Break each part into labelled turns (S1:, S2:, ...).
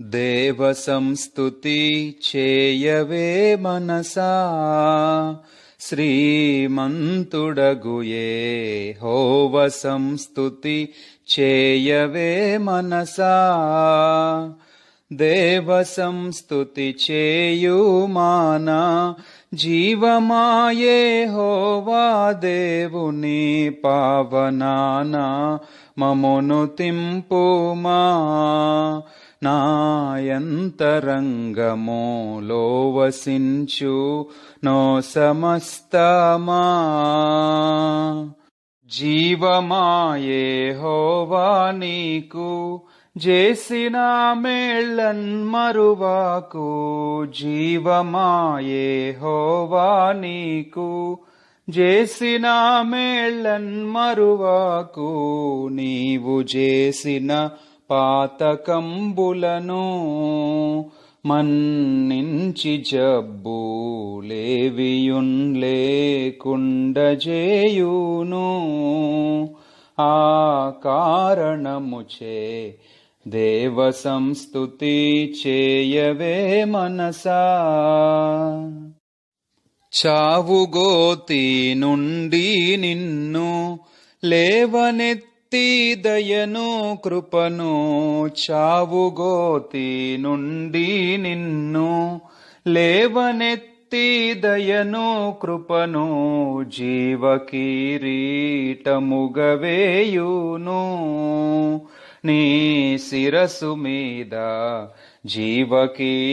S1: దేవ సంస్తుతి చేయవే మనసా. శ్రీమంతుడగుయే హోవ సంస్తుతి చేయవే మనసా. దేవ సంస్తుతి చేయుమానా జీవమాయే హోవా దేవుని పావనానా మమును తింపుమా. నాయంతరంగములో వసించు నో సమస్తమా జీవమాయే హోవా నీకు చేసిన మేళ్ళన్ మరువాకు జీవమాయే హోవా నీకు చేసిన మేళ్ళన్ మరువాకు నీవు చేసిన పాతకంబులను మన్నించి జబ్బు లేవియున్ లేకుండజేయును ఆ కారణముచే దేవ సంస్తుతి చేయవే మనసా. చావుగోతి నుండి నిన్ను లేవనెత్తి దయను కృపను చావుగోతి నుండి నిన్ను లేవనెత్తి దయను కృపను జీవకీరీటముగవేయును. నీ శిరసు మీద జీవకీరీటముగవేయును.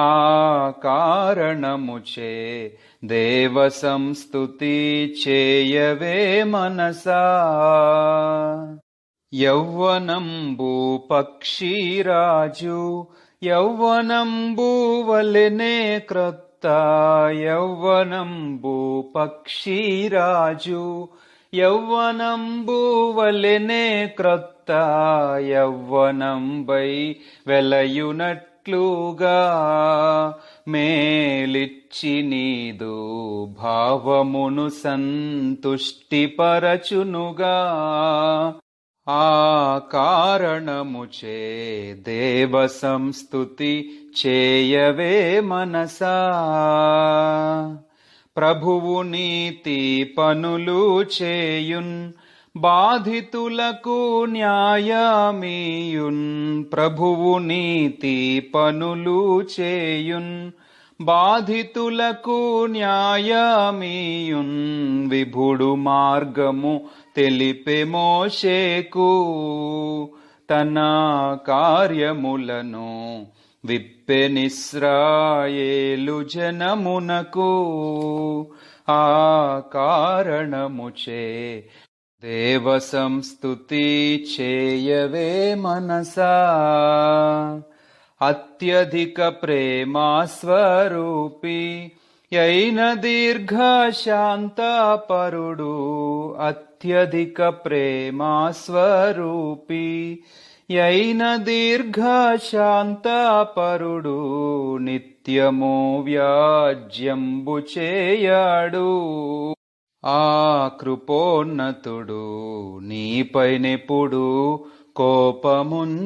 S1: ఆ కారణముచే దేవ సంస్థుతి చేయవే మనసా. యౌవనంబు పక్షిరాజు యౌవనంబువలనే క్రొత్త యౌవనంబు పక్షిరాజు యౌవనంబువలనే క్రొత్త యౌవనంబై వెలయునట్లుగా మేలిచ్చి నీదు భావమును సంతుష్టిపరచునుగా. ఆ కారణముచే దేవ సంస్థుతి చేయవే మనసా. ప్రభువు నీతి పనులు చేయున్ బాధితులకు న్యాయమీయున్ ప్రభువు నీతి పనులు చేయున్. బాధితులకు న్యాయమీయున్ విభుడు మార్గము తెలిపే మోషేకు. తన కార్యములను విప్పెనిస్రాయేలు జనమునకు. ఆ కారణముచే దేవ సంస్తుతి చేయవే మనసా. అత్యధిక ప్రేమా స్వరూపి అయిన శాంత పరుడు అత్యధిక ప్రేమా స్వరూపి అయిన శాంత పరుడు నిత్యము వ్యాజ్యంబు చేయాడు. ఆ కృపోన్నతుడు నీపైనెప్పుడు కోపముంచాడు.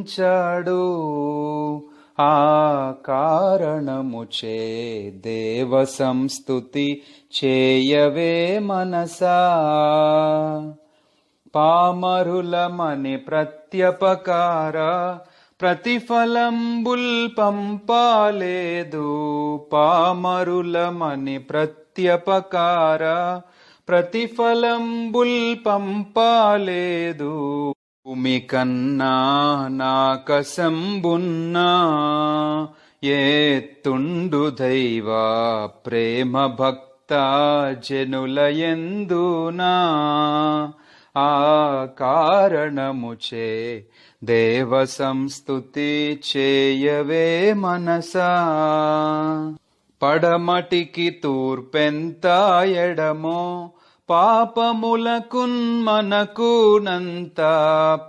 S1: ఆ కారణముచే దేవ సంస్థుతి చేయవే మనసా. పామరులమని ప్రత్యపకార ప్రతిఫలంబుల్ పంపాలేదు. పామరులమని ప్రత్యపకార ప్రతిఫలంబుల్ పంపాలేదు భూమి కన్నా నాకసంబున్నా ఏత్తుండు దైవ ప్రేమ భక్త జనులయందునా ఆ కారణముచే దేవ సంస్థుతి చేయవే మనసా. పడమటికి తూర్పెంత ఎడమో పాపములకున్ మనకునంత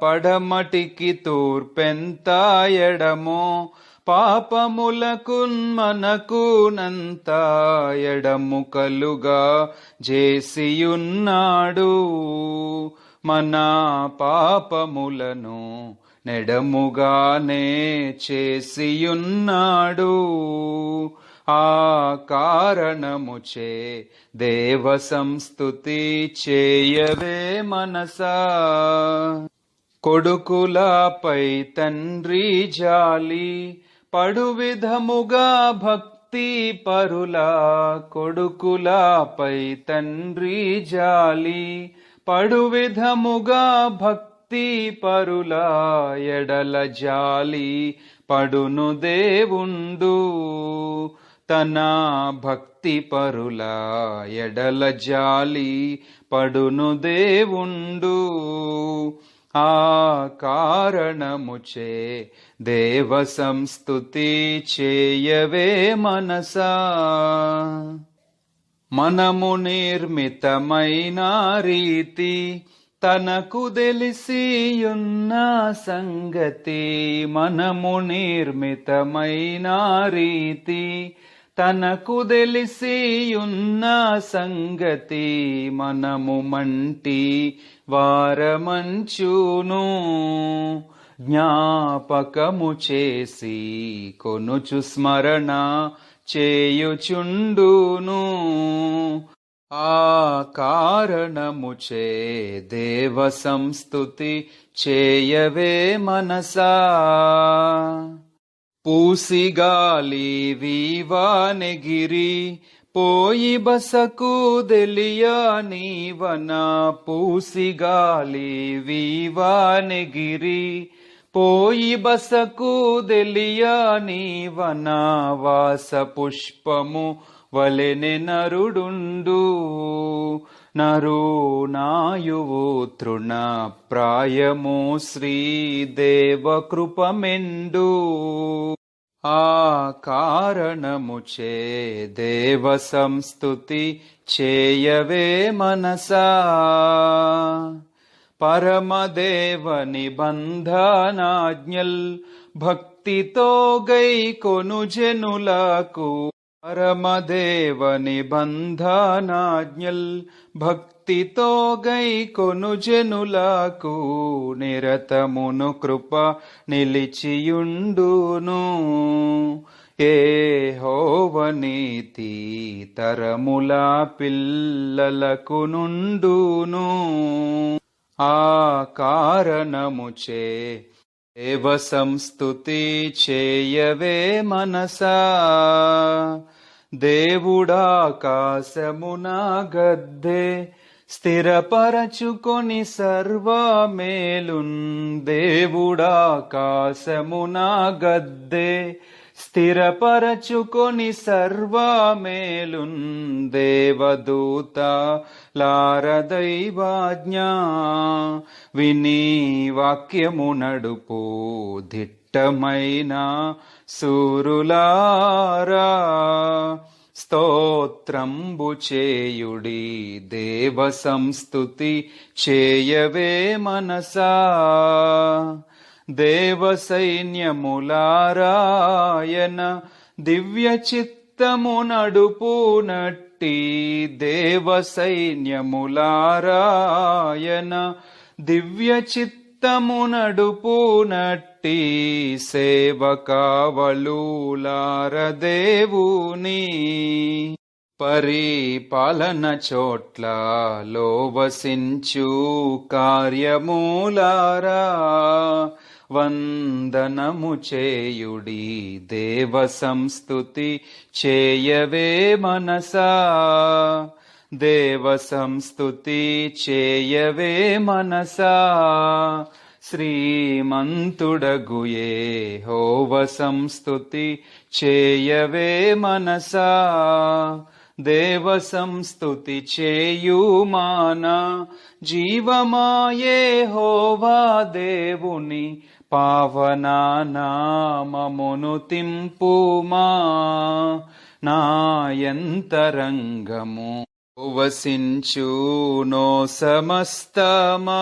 S1: పడమటికి తూర్పెంత ఎడమో పాపములకున్ మనకునంత ఎడముకలుగా చేసియున్నాడు మన పాపములను నెడముగానే చేసియున్నాడు. ఆ కారణముచే దేవ సంస్థుతి చేయవే మనసా. కొడుకులపై తండ్రి జాలి పడు విధముగా భక్తి పరుల. కొడుకులపై తండ్రి జాలి పడు విధముగా భక్తి పరుల. ఎడల జాలి పడును దేవుండు. తనా భక్తి పరుల ఎడల జాలి పడును దేవుండు. ఆ కారణముచే దేవ సంస్థుతి చేయవే మనసా. మనము నిర్మితమైన రీతి తనకు తెలిసియున్న సంగతి. మనము నిర్మితమైన రీతి తనకు తెలిసియున్న సంగతి మనము మంటి వారమంచును. జ్ఞాపకము చేసి కొనుచు స్మరణ చేయుచుండును. ఆ కారణముచే దేవ సంస్థుతి చేయవే మనసా. పూసిగాలి వీవానెగిరి పోయి బసకు దెలియా నీవన పూసిగాలి వీవానెగిరి పోయి బసకు దెలియా నీవన వాస పుష్పము వలెనె నరుడుండు. నరో నాయువు తృణ ప్రాయము శ్రీదేవ కృపమెండు. ఆ కారణముచే దేవ సంస్థుతి చేయవే మనసా. పరమదేవ నిబంధనాజ్ఞల్ భక్తితో గై కొనుజనులకు పరమదేవ నిబంధనాజ్ఞల్ భక్తితో గై కొనుజనులకు నిరతమును కృప నిలిచియుండును. ఏ హోవనీతి తరముల పిల్లలకు నుండును ఆ కారణముచే దేవ సంస్థుతి చేయవే మనసా. దేవుడాకాశమున గద్దె స్థిరపరచుకొని సర్వమేలున్ దేవుడాకాశమున గద్దె స్థిరపరచుకొని సర్వమేలున్ దేవదూత లారదైవాజ్ఞా విని వాక్యము నడుపు దిట్టమైన సూరులారా. స్తోత్రంబు చేయుడి దేవ సంస్థుతి చేయవే మనసా. దేవ సైన్యములారాయన దివ్య చిత్తము నడుపునట్టి దేవ సైన్యములారాయన దివ్య చిత్తము నడుపునట్టి సేవకావళులార దేవుని పరిపాలన చోట్ల లోవసించు కార్యమూలారా వందనము చేయుడి దేవ సంస్థుతి చేయవే మనసా. దేవ సంస్థుతి చేయవే మనసా. శ్రీమంతుడగుయే హోవ సంస్థుతి చేయవే మనసా. దేవ సంస్థుతి చేయుమాన జీవమాయే హోవా దేవుని పావనా నామమును తింపుమా నాయంతరంగము వసించు నో సమస్తమా